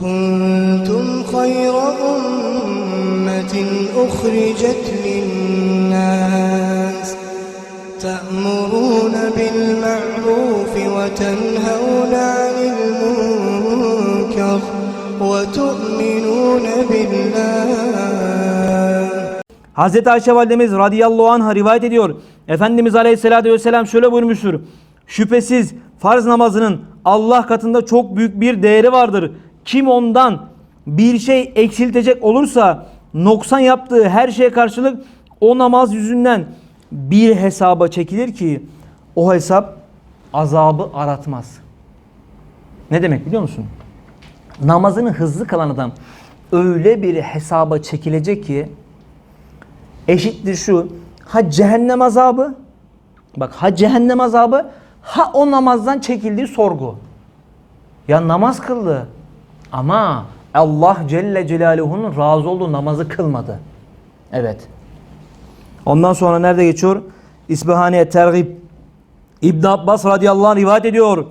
كنتم خير أمة أخرجت للناس تأمرون بالمعروف وتنهون عن المنكر وتؤمنون بالله Hazreti Ayşe validemiz radıyallahu anh'a rivayet ediyor. Efendimiz aleyhissalatü vesselam şöyle buyurmuştur. Şüphesiz farz namazının Allah katında çok büyük bir değeri vardır. Kim ondan bir şey eksiltecek olursa noksan yaptığı her şeye karşılık o namaz yüzünden bir hesaba çekilir ki o hesap azabı aratmaz. Ne demek biliyor musun? Namazını hızlı kılan adam öyle bir hesaba çekilecek ki eşittir şu. Ha cehennem azabı. Bak ha cehennem azabı. Ha o namazdan çekildiği sorgu. Ya namaz kıldı. Ama Allah Celle Celaluhu'nun razı olduğu namazı kılmadı. Evet. Ondan sonra nerede geçiyor? İsbihaniye tergib. İbn Abbas radıyallahu anh rivayet ediyor.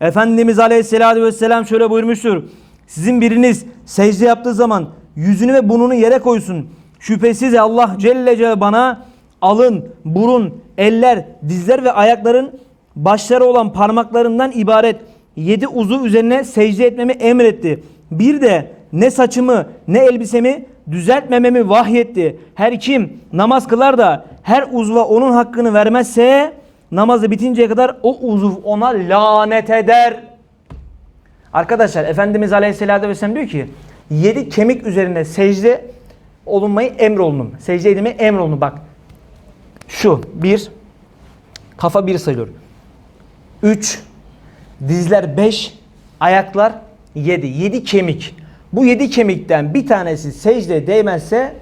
Efendimiz aleyhissalatü vesselam şöyle buyurmuştur. Sizin biriniz secde yaptığı zaman yüzünü ve burnunu yere koysun. Şüphesiz Allah Celle Celle bana alın, burun, eller, dizler ve ayakların başları olan parmaklarından ibaret yedi uzuv üzerine secde etmemi emretti. Bir de ne saçımı ne elbisemi düzeltmememi vahyetti. Her kim namaz kılar da her uzva onun hakkını vermezse namazı bitinceye kadar o uzuv ona lanet eder. Arkadaşlar Efendimiz Aleyhisselatü Vesselam diyor ki yedi kemik üzerine secde olunmayı emrolunum. Secde edilmeyi emrolunum. Bak şu bir kafa bir sayılıyor. Üç dizler beş ayaklar yedi. Yedi kemik. Bu yedi kemikten bir tanesi secde değmezse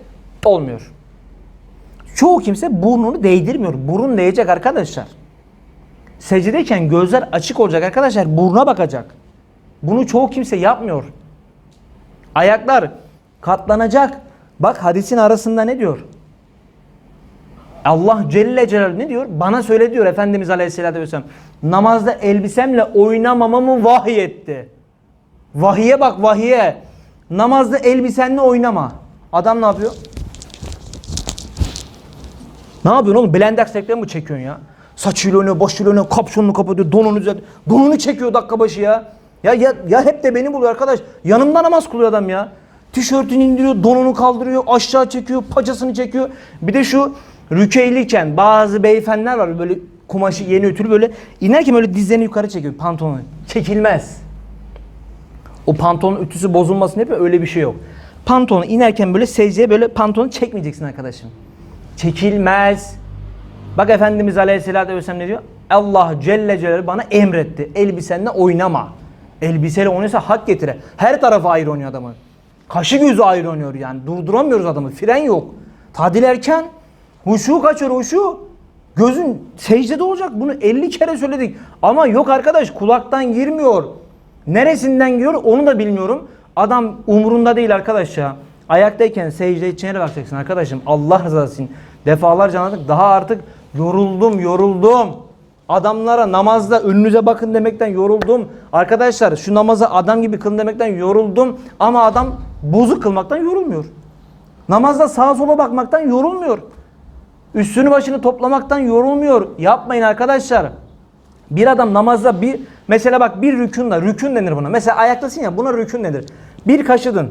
olmuyor. Çoğu kimse burnunu değdirmiyor. Burun değecek arkadaşlar. Secdedeyken gözler açık olacak arkadaşlar. Buruna bakacak. Bunu çoğu kimse yapmıyor. Ayaklar katlanacak. Bak hadisin arasında ne diyor? Allah Celle Celaluhu ne diyor? Bana söyle diyor Efendimiz Aleyhisselatü Vesselam. Namazda elbisemle oynamamamı vahiy etti. Vahiye bak vahiye. Namazda elbisenle oynama. Adam ne yapıyor? Ne yapıyorsun oğlum? Blender sekten mi çekiyorsun ya? Saçıyla oynuyor, başıyla oynuyor, kapşonunu kapatıyor, donunu üzerinde. Donunu çekiyor dakika başı ya. Ya, ya. ya hep de beni buluyor arkadaş. Yanımda namaz kılıyor adam ya. Tişörtünü indiriyor, donunu kaldırıyor, aşağı çekiyor, pacasını çekiyor. Bir de şu rükeyliyken bazı beyefendiler var böyle kumaşı yeni ütülü böyle inerken böyle dizlerini yukarı çekiyor pantolonu. Çekilmez. O pantolonun ütüsü bozulmasın hep öyle bir şey yok. Pantolonu inerken böyle secdeye böyle pantolonu çekmeyeceksin arkadaşım. Çekilmez. Bak Efendimiz Aleyhisselatü Vesselam ne diyor? Allah Celle Celaluhu bana emretti. Elbisenle oynama. Elbiseyle oynuyorsa hak getire. Her tarafı ayrı oynuyor adamı. Kaşı gözü ayrı oynuyor yani. Durduramıyoruz adamı. Fren yok. Tadil erken. Huşu kaçır huşu. Gözün secdede olacak. Bunu 50 kere söyledik. Ama yok arkadaş kulaktan girmiyor. Neresinden giriyor onu da bilmiyorum. Adam umurunda değil arkadaş ya. Ayaktayken secde içine bakacaksın arkadaşım. Allah rızası için. Defalarca anladık. Daha artık yoruldum yoruldum. Adamlara namazda önünüze bakın demekten yoruldum. Arkadaşlar şu namazı adam gibi kılın demekten yoruldum. Ama adam bozuk kılmaktan yorulmuyor. Namazda sağa sola bakmaktan yorulmuyor. Üstünü başını toplamaktan yorulmuyor. Yapmayın arkadaşlar. Bir adam namazda bir mesela bak bir rükünle rükün denir buna. Mesela ayaktasın ya buna rükün denir. Bir kaşıdın.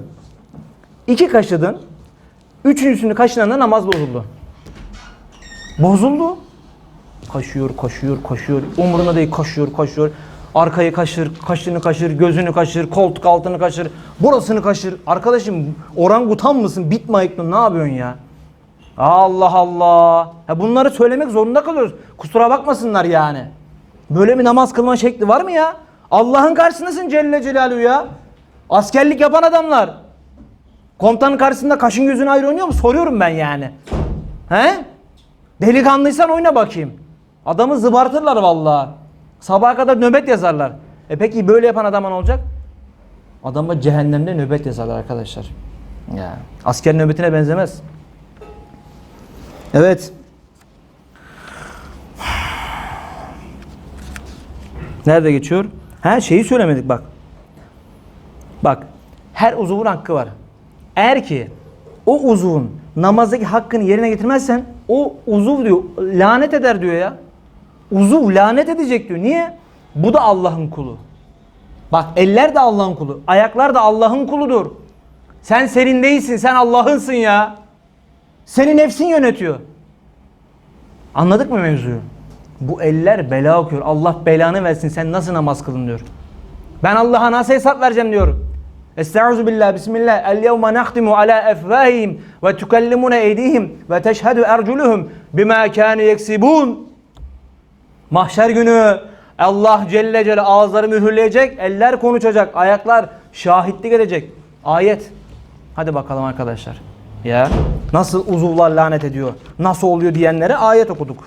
iki kaşıdın. Üçüncüsünü kaşınanda namaz bozuldu. Bozuldu. Kaşıyor, kaşıyor, kaşıyor. Umuruna değil kaşıyor, kaşıyor. Arkayı kaşır, kaşını kaşır, gözünü kaşır, koltuk altını kaşır, burasını kaşır. Arkadaşım orangutan mısın? Bitme ayıktın ne yapıyorsun ya? Allah Allah. Ha bunları söylemek zorunda kalıyoruz. Kusura bakmasınlar yani. Böyle bir namaz kılma şekli var mı ya? Allah'ın karşısındasın Celle Celaluhu ya. Askerlik yapan adamlar. Komutanın karşısında kaşın gözün ayrı oynuyor mu? Soruyorum ben yani. He? Delikanlıysan oyna bakayım. Adamı zıbartırlar vallahi. Sabaha kadar nöbet yazarlar. E peki böyle yapan adama ne olacak? Adama cehennemde nöbet yazarlar arkadaşlar. Ya asker nöbetine benzemez. Evet. Nerede geçiyor? Ha şeyi söylemedik bak. Bak Her uzuvun hakkı var. Eğer ki o uzuvun namazdaki hakkını yerine getirmezsen o uzuv diyor lanet eder diyor ya. Uzuv lanet edecek diyor. Niye? Bu da Allah'ın kulu. Bak eller de Allah'ın kulu. Ayaklar da Allah'ın kuludur. Sen senin değilsin. Sen Allah'ınsın ya. Seni nefsin yönetiyor. Anladık mı mevzuyu? Bu eller bela okuyor. Allah belanı versin. Sen nasıl namaz kılın diyor. Ben Allah'a nasıl hesap vereceğim diyor. Estaizu billah, bismillah. El yevme nahtimu ala efvahihim ve tukellimuna eydihim ve teşhedü erculuhum bima kânu yeksibun. Mahşer günü Allah Celle Celle ağızları mühürleyecek, eller konuşacak, ayaklar şahitlik edecek. Ayet. Hadi bakalım arkadaşlar. Ya nasıl uzuvlar lanet ediyor, nasıl oluyor diyenlere ayet okuduk.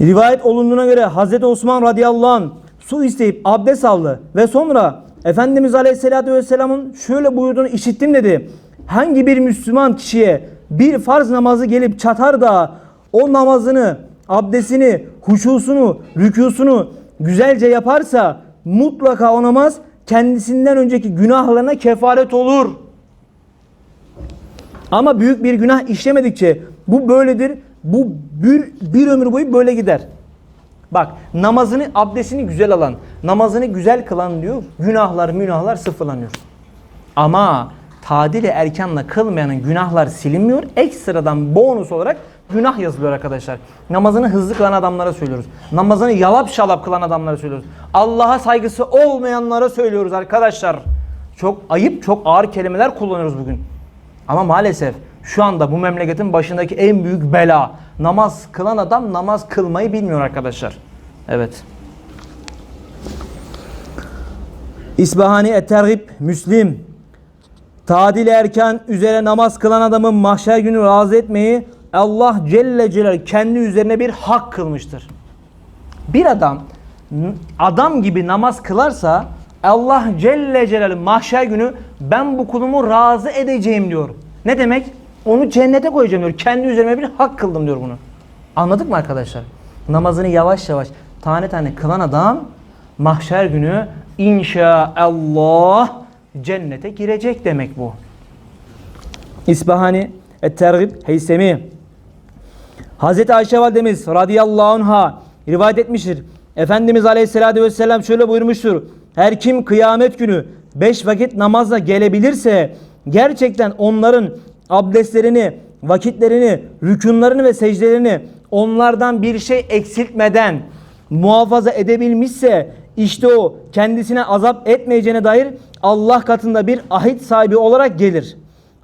Rivayet olunduğuna göre Hazreti Osman radıyallahu anh su isteyip abdest aldı ve sonra Efendimiz Aleyhisselatü Vesselam'ın şöyle buyurduğunu işittim dedi. Hangi bir Müslüman kişiye bir farz namazı gelip çatar da o namazını, abdestini, huşusunu, rükûsunu güzelce yaparsa mutlaka o namaz kendisinden önceki günahlarına kefaret olur. Ama büyük bir günah işlemedikçe bu böyledir. Bu bir, bir ömür boyu böyle gider. Bak namazını, abdestini güzel alan, namazını güzel kılan diyor. Günahlar, münahlar sıfırlanıyor. Ama tadil-i erkanla kılmayanın günahlar silinmiyor. Ekstradan bonus olarak günah yazılıyor arkadaşlar. Namazını hızlı kılan adamlara söylüyoruz. Namazını yalap şalap kılan adamlara söylüyoruz. Allah'a saygısı olmayanlara söylüyoruz arkadaşlar. Çok ayıp, çok ağır kelimeler kullanıyoruz bugün. Ama maalesef şu anda bu memleketin başındaki en büyük bela namaz kılan adam namaz kılmayı bilmiyor arkadaşlar. Evet. İsbahani Et-Tergib Müslim Tadil erken üzere namaz kılan adamın mahşer günü razı etmeyi Allah Celle Celal kendi üzerine bir hak kılmıştır. Bir adam adam gibi namaz kılarsa Allah Celle Celal mahşer günü ben bu kulumu razı edeceğim diyor. Ne demek? Onu cennete koyacağım diyor. Kendi üzerime bir hak kıldım diyor bunu. Anladık mı arkadaşlar? Namazını yavaş yavaş tane tane kılan adam mahşer günü inşaallah cennete girecek demek bu. İsbahani Et-Tergib Heysemi Hazreti Ayşe validemiz radıyallahu anha rivayet etmiştir. Efendimiz aleyhissalatü vesselam şöyle buyurmuştur. Her kim kıyamet günü beş vakit namazla gelebilirse gerçekten onların abdestlerini, vakitlerini, rükunlarını ve secdelerini onlardan bir şey eksiltmeden muhafaza edebilmişse işte o kendisine azap etmeyeceğine dair Allah katında bir ahit sahibi olarak gelir.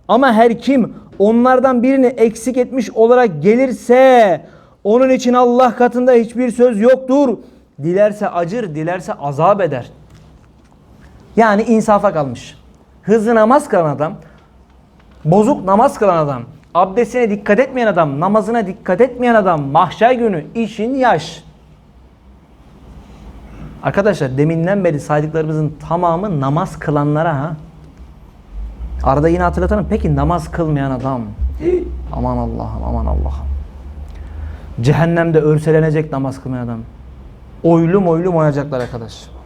Ama her kim onlardan birini eksik etmiş olarak gelirse onun için Allah katında hiçbir söz yoktur. Dilerse acır, dilerse azap eder. Yani insafa kalmış. Hızlı namaz kılan adam, bozuk namaz kılan adam, abdestine dikkat etmeyen adam, namazına dikkat etmeyen adam, mahşer günü işin yaş. Arkadaşlar deminden beri saydıklarımızın tamamı namaz kılanlara ha. Arada yine hatırlatalım. Peki namaz kılmayan adam. aman Allah'ım aman Allah'ım. Cehennemde örselenecek namaz kılmayan adam. Oylum oylum oynayacaklar arkadaş.